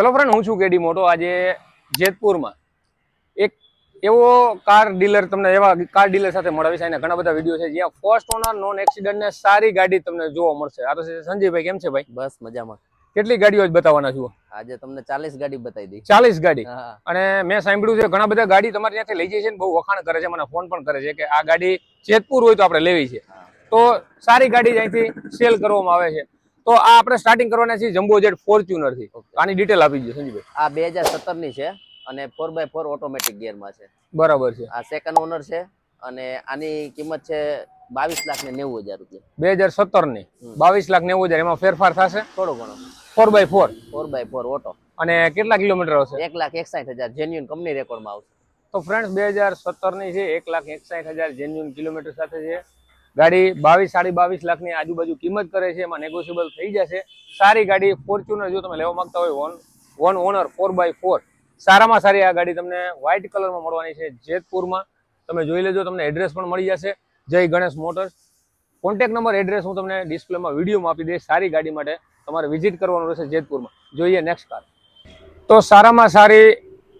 Hello friend હું છું કેડી મોટો આજે જેતપુરમાં. એક એવો કાર ડીલર તમને એવા કાર ડીલર સાથે મળાવીશ અને ઘણા બધા વીડિયો છે. જ્યાં ફર્સ્ટ ઓનર નોન એક્સિડન્ટ ને સારી ગાડી તમને જોવા મળશે. આ તો સંજયભાઈ કેમ છે ભાઈ? બસ મજામાં. કેટલી ગાડીઓ જ બતાવવાના છું? આજે તમને ચાલીસ ગાડી બતાવી દઈ. ચાલીસ ગાડી? અને મેં સાંભળ્યું છે ઘણા બધા ગાડી તમારે ત્યાંથી લઈ જઈએ છે ને બહુ વખાણ કરે છે મને ફોન પણ કરે છે કે આ ગાડી જેતપુર હોય તો આપણે લેવી છે. તો સારી ગાડી અહીંથી સેલ કરવામાં આવે છે. તો આ આપણે સ્ટાર્ટિંગ કરવાના છીએ જમ્બો જેટ ફોર્ચ્યુનરથી. આની ડિટેલ આપી દો સંજીભાઈ આ બે હજાર સત્તરની છે અને ફોર બાય ફોર ઓટોમેટિક ગિયરમાં છે. બરાબર છે. આ સેકન્ડ ઓનર છે અને આની કિંમત છે બાવીસ લાખ ને નેવું હજાર રૂપિયા. બે હજાર સત્તરની બાવીસ લાખ નેવું હજાર. એમાં ફેરફાર થશે? થોડો ઘણો. Four by four four by four auto અને કેટલા કિલોમીટર આવશે એક લાખ એકસાઠ હજાર જેન્યુન કંપની રેકોર્ડમાં આવશે. તો ફ્રેન્ડ્સ બે હજાર સત્તરની છે એક લાખ એકસાઠ હજાર જેન્યુન કિલોમીટર સાથે છે. ગાડી બાવીસ, સાડી બાવીસ લાખની આજુબાજુ કિંમત કરે છે, એમાં નેગોશિયેબલ થઈ જશે. સારી ગાડી ફોર્ચ્યુનર જો તમે લેવા માંગતા હોય one one owner four by four સારામાં સારી આ ગાડી તમને વ્હાઇટ કલરમાં મળવાની છે, જેતપુરમાં. તમે જોઈ લેજો, તમને એડ્રેસ પણ મળી જશે. Jai Ganesh motors contact number address હું તમને ડિસ્પ્લેમાં વિડીયોમાં આપી દઈશ. સારી ગાડી માટે તમારે વિઝિટ કરવાનું રહેશે જેતપુરમાં. જોઈએ નેક્સ્ટ કાર તો સારામાં સારી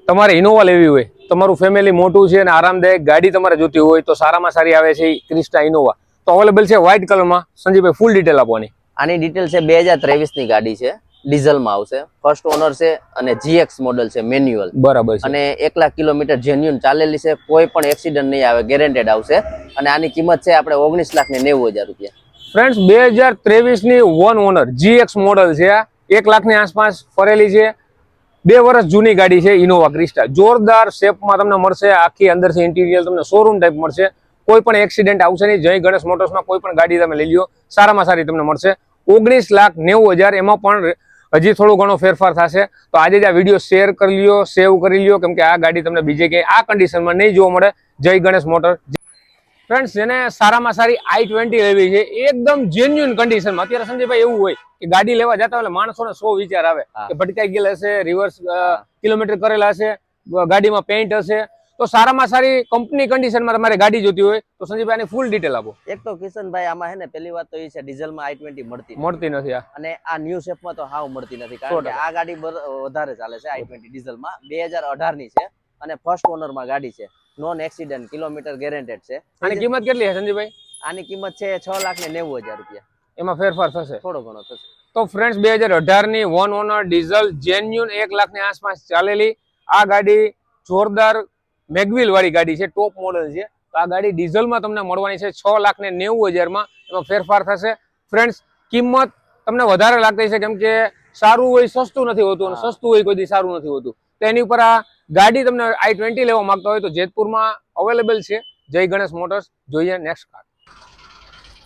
તમારે ઇનોવા લેવી હોય. તમારું ફેમિલી મોટું છે અને આરામદાયક ગાડી તમારે જોતી હોય તો સારામાં સારી આવે છે ક્રિસ્ટા ઇનોવા તો અવેલેબલ છે વ્હાઇટ કલરમાં સંજીભાઈ ફૂલ ડિટેલ આપવાની આની. ડિટેલ છે બે હજારની ગાડી છે. ડીઝલમાં આવશે. ફર્સ્ટ ઓનર છે અને જીએક્સ મોડલ છે મેન્યુઅલ બરાબર છે. અને એક લાખ કિલોમીટર જેન્યુન ચાલેલી છે. કોઈ પણ એક્સિડન્ટ નહીં આવે ગેરેન્ટેડ આવશે. અને આની કિંમત છે આપણે ઓગણીસ લાખ ને નેવું હજાર રૂપિયા. ફ્રેન્ડ્સ બે હજાર ત્રેવીસની વન ઓનર જીએક્સ મોડલ છે એક લાખની આસપાસ ફરેલી છે. બે વર્ષ જૂની ગાડી છે ઇનોવા ક્રિસ્ટા જોરદાર શેપમાં તમને મળશે, આખી અંદરથી ઇન્ટિરિયર તમને શોરૂમ ટાઈપ મળશે. કોઈ પણ એક્સિડન્ટ આવશે નહીં. જય ગણેશ મોટર્સમાં કોઈ પણ ગાડી તમે લઈ લો સારામાં સારી તમને મળશે. ઓગણીસ લાખ નેવું હજાર, એમાં પણ હજી થોડો ઘણો ફેરફાર થશે. તો આજે જ આ વીડિયો શેર કરી લ્યો સેવ કરી લ્યો. કેમ કે આ ગાડી તમને બીજે ક્યાંય, આ કન્ડિશનમાં નહીં જોવા મળે. જય ગણેશ મોટર ફ્રેન્ડ્સ જેને સારામાં સારી આઈ ટ્વેન્ટી લેવી છે એકદમ જેન્યુન કન્ડિશનમાં અત્યારે સંજયભાઈ એવું હોય કે ગાડી લેવા જતા હોય એટલે માણસોને સો વિચાર આવે કે ભટકાઈ ગયેલા હશે રિવર્સ કિલોમીટર કરેલા હશે ગાડીમાં પેઇન્ટ હશે. તો સારામાં સારી કંપની કન્ડિશનમાં તમારે ગાડી જોતી હોય તો સંજયભાઈ આની ફૂલ ડિટેલ આપો. એક તો કિશનભાઈ આમાં હે ને પહેલી વાત તો એ છે ડીઝલમાં આઈ ટ્વેન્ટી મળતી મળતી નથી આ અને આ ન્યૂ શેપમાં તો હાવ મળતી નથી કારણ કે આ ગાડી વધારે ચાલે છે આઈ ટ્વેન્ટી ડીઝલમાં. બે હજાર અઢારની છે અને ફર્સ્ટ ઓનરમાં ગાડી છે. નોન એક્સિડન્ટ કિલોમીટર ગેરેન્ટેડ છે. આની કિંમત કેટલી છે સંજયભાઈ આની કિંમત છે છ લાખ ને નેવું હજાર રૂપિયા. એમાં ફેરફાર થશે? થોડો ઘણો થશે. તો ફ્રેન્ડ્સ બે હજાર અઢારની વન ઓનર ડીઝલ જેન્યુન એક લાખની આસપાસ ચાલેલી. આ ગાડી જોરદાર મેગવિલ વાળી ગાડી છે ટોપ મોડલ છે. તો આ ગાડી ડીઝલમાં તમને મળવાની છે છ લાખ ને નેવું હજારમાં. એમાં ફેરફાર થશે. ફ્રેન્ડ્સ કિંમત તમને વધારે લાગતી છે કેમ કે સારું હોય સસ્તું નથી હોતું અને સસ્તું હોય કોઈ દી સારું નથી હોતું. તો એની ઉપર આ ગાડી તમને આઈ ટ્વેન્ટી લેવા માંગતા હોય તો જેતપુરમાં અવેલેબલ છે. જય ગણેશ મોટર્સ. જોઈએ નેક્સ્ટ કાર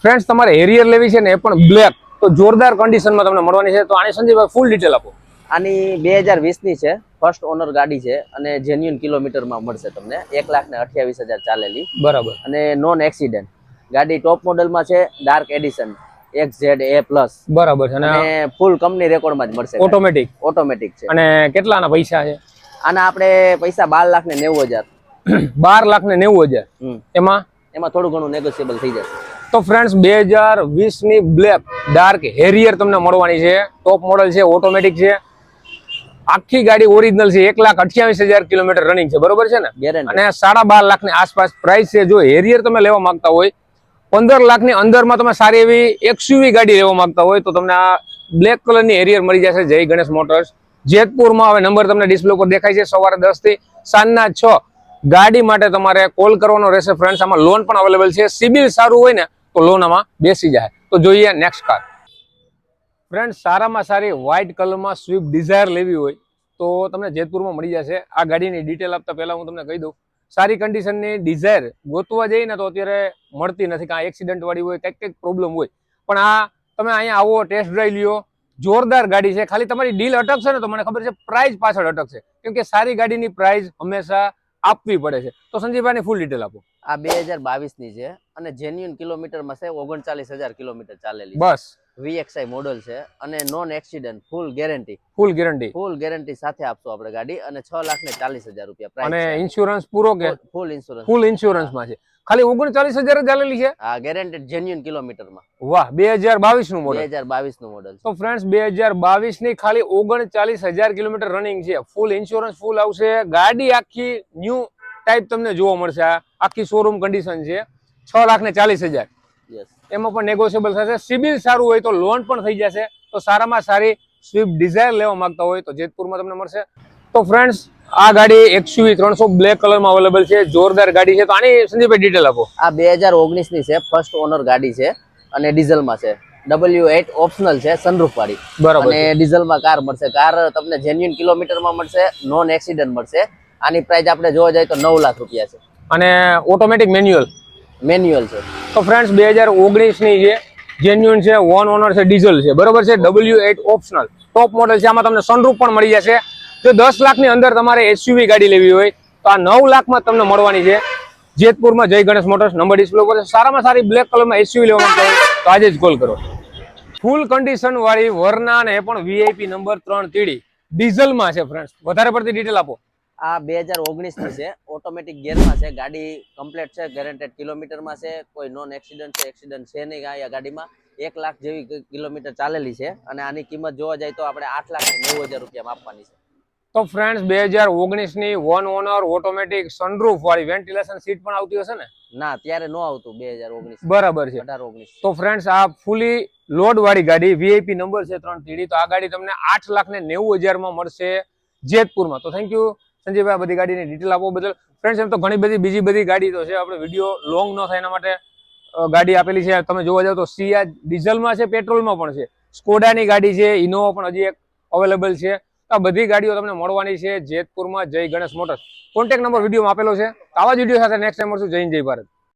ફ્રેન્ડ્સ તમારે હેરિયર લેવી છે ને એ પણ બ્લેક તો જોરદાર કન્ડિશનમાં તમને મળવાની છે. તો આની સંજયભાઈ ફૂલ ડિટેલ આપો. આની બે હજાર વીસની છે. ફર્સ્ટ ઓનર ગાડી છે અને જેન્યુન કિલોમીટરમાં મળશે તમને. એક લાખ ને અઠ્યાવીસ હજાર ચાલેલી. બરાબર. અને નોન એક્સિડન્ટ ગાડી ટોપ મોડલમાં છે dark edition X Z A plus બરાબર છે અને ફૂલ કંપની રેકોર્ડમાં જ મળશે ઓટોમેટિક ઓટોમેટિક છે. અને કેટલાના પૈસા છે? આના આપણે પૈસા બાર લાખ ને નેવું હજાર. બાર લાખ ને નેવું હજાર. એમાં? એમાં થોડું ઘણું નેગોશિયેબલ થઈ જશે. તો ફ્રેન્ડ્સ બે હજાર વીસની બ્લેક ડાર્ક હેરિયર તમને મળવાની છે. ટોપ મોડલ છે ઓટોમેટિક છે. આખી ગાડી ઓરિજિનલ છે એક લાખ અઠ્યાવીસ હજાર કિલોમીટર રનિંગ છે બરોબર છે ને? અને સાડા બાર લાખની આસપાસ પ્રાઇસ છે. જો હેરિયર તમે લેવા માંગતા હોય પંદર લાખની અંદરમાં તમે સારી એવી એક્સયુવી ગાડી લેવા માંગતા હોય તો તમને આ બ્લેક કલરની હેરિયર મળી જશે. જય ગણેશ મોટર્સ જેતપુરમાં હવે નંબર તમને ડિસ્પ્લે ઉપર દેખાય છે. સવારે દસથી સાંજના છ. ગાડી માટે તમારે કોલ કરવાનો રહેશે. ફ્રેન્ડ્સ આમાં લોન પણ અવેલેબલ છે. સિબિલ સારું હોય ને તો લોન આમાં બેસી જાય. તો જોઈએ નેક્સ્ટ કાર ફ્રેન્ડ સારામાં સારી વ્હાઇટ કલરમાં સ્વિફ્ટ ડિઝાયર લેવી હોય તો તમને જેતપુરમાં મળી જશે. આ ગાડીની ડિટેલ આપતા પહેલાં હું તમને કહી દઉં. સારી કન્ડિશનની ડિઝાયર ગોતવા જઈએ ને તો અત્યારે મળતી નથી કાંઈ એક્સિડન્ટ વાળી હોય કંઈક કંઈક પ્રોબ્લેમ હોય. પણ આ તમે અહીંયા આવો ટેસ્ટ ડ્રાઈવ લ્યો જોરદાર ગાડી છે. ખાલી તમારી ડીલ અટકશે ને તો મને ખબર છે પ્રાઇઝ પાછળ અટકશે. કેમ કે સારી ગાડીની પ્રાઇઝ હંમેશા આપવી પડે છે. તો સંજીવભાઈની ફૂલ ડિટેલ આપો. આ બે હજાર બાવીસની છે અને જેન્યુન કિલોમીટરમાં છે ઓગણચાલીસ હજાર કિલોમીટર ચાલેલી બસ. વીએક્સઆઈ મોડલ છે અને non accident full guarantee full guarantee full guarantee સાથે આપશું આપણે ગાડી અને છ લાખ ને ચાલીસ હજાર રૂપિયા અને ઇન્સ્યોરન્સ પૂરો કે ફૂલ ઇન્સ્યોરન્સ ફૂલ ઇન્સ્યોરન્સમાં છે. ખાલી ઓગણચાલીસ હજાર જ આલેલી છે? આ ગેરેન્ટેડ જેન્યુન કિલોમીટરમાં વાહ બે હજાર બાવીસનું મોડલ બે હજાર બાવીસનું મોડલ તો ફ્રેન્ડ્સ બે હજાર બાવીસની ખાલી ઓગણચાલીસ હજાર કિલોમીટર રનિંગ છે. ફૂલ ઇન્સ્યોરન્સ ફૂલ આવશે. ગાડી આખી ન્યૂ ટાઈપ તમને જોવા મળશે. આખી શોરૂમ કન્ડિશન છે. છ લાખ ને ચાલીસ હજાર. એમાં પણ નેગોશિયેબલ થશે. સિબિલ સારું હોય તો લોન પણ થઈ જશે. તો સારામાં સારી સ્વિફ્ટ ડિઝાયર લેવા માંગતા હોય તો જેતપુરમાં તમને મળશે. તો ફ્રેન્ડ્સ આ ગાડી એક્સયુવી ત્રણસો બ્લેક કલરમાં અવેલેબલ છે. જોરદાર ગાડી છે. તો આની સંદીપભાઈ ડિટેલ આપો. આ બે હજાર ઓગણીસની છે. ફર્સ્ટ ઓનર ગાડી છે અને ડીઝલમાં છે. ડબલ્યુ એટ ઓપ્શનલ છે સનરૂફ વાળી. બરાબર અને ડીઝલમાં કાર મળશે. કાર તમને જેન્યુન કિલોમીટરમાં મળશે નોન એક્સિડન્ટ મળશે. આની પ્રાઇસ આપણે જોવા જઈએ તો નવ લાખ રૂપિયા છે. અને ઓટોમેટિક મેન્યુઅલ મેન્યુઅલ છે. તો ફ્રેન્ડ્સ બે હજાર ઓગણીસની છે જેન્યુઅન છે વન ઓનર છે ડીઝલ છે. બરોબર છે? W eight optional top model છે. આમાં તમને સનરૂફ પણ મળી જશે. જો દસ લાખની અંદર તમારે એસયુવી ગાડી લેવી હોય, તો આ નવ લાખમાં તમને મળવાની છે. જેતપુરમાં જય ગણેશ મોટર્સ નંબર ડિસ્પ્લે ઉપર. સારામાં સારી બ્લેક કલરમાં એસયુવી લેવા માંગતા તો આજે જ કોલ કરો. ફૂલ કન્ડિશન વાળી વરના ને પણ વીઆઈપી નંબર ત્રણ તીડી ડીઝલમાં છે ફ્રેન્ડ્સ વધારે પડતી ડિટેલ આપો. આ બે હજાર ઓગણીસની છે. ઓટોમેટિક ગેરમાં છે ગાડી કમ્પ્લેટ છે ગેરેન્ટેડ કિલોમીટરમાં છે કોઈ નોન એક્સિડન્ટ છે એક્સિડન્ટ છે નહીં આ ગાડીમાં. એક લાખ જેવી કિલોમીટર ચાલેલી છે અને આની કિંમત જોવા જાય તો આપણે આઠ લાખ નેવું હજાર રૂપિયામાં આપવાની છે. તો ફ્રેન્ડ્સ બે હજાર ઓગણીસની વન ઓનર ઓટોમેટિક સનરૂફ વાળી વેન્ટિલેશન સીટ પણ આવતી હશે ને? ના ત્યારે ન આવતું બે હજાર ઓગણીસ બરાબર છે. અઢાર ઓગણીસ તો ફ્રેન્ડ્સ આ ફૂલી લોડ વાળી ગાડી વીઆઈપી નંબર છે ત્રણ તીડી તો આ ગાડી તમને આઠ લાખ ને નેવું હજારમાં મળશે જેતપુરમાં. તો થેન્ક યુ સંજયભાઈ, આ બધી ગાડીની ડિટેલ આપવા બદલ ફ્રેન્ડ્સ એમ તો ઘણી બધી બીજી બધી ગાડી તો છે. આપણે વીડિયો લોંગ ન થાય એના માટે ગાડી આપેલી છે. તમે જોવા જાવ તો સિયા ડીઝલમાં છે, પેટ્રોલમાં પણ છે. સ્કોડાની ગાડી છે, ઇનોવા પણ હજી એક અવેલેબલ છે. આ બધી ગાડીઓ તમને મળવાની છે જેતપુરમાં જય ગણેશ મોટર્સ. કોન્ટેક્ટ નંબર વિડીયોમાં આપેલો છે. આવા જ વીડિયો સાથે નેક્સ્ટ ટાઈમ મળશું. જય જય ભારત.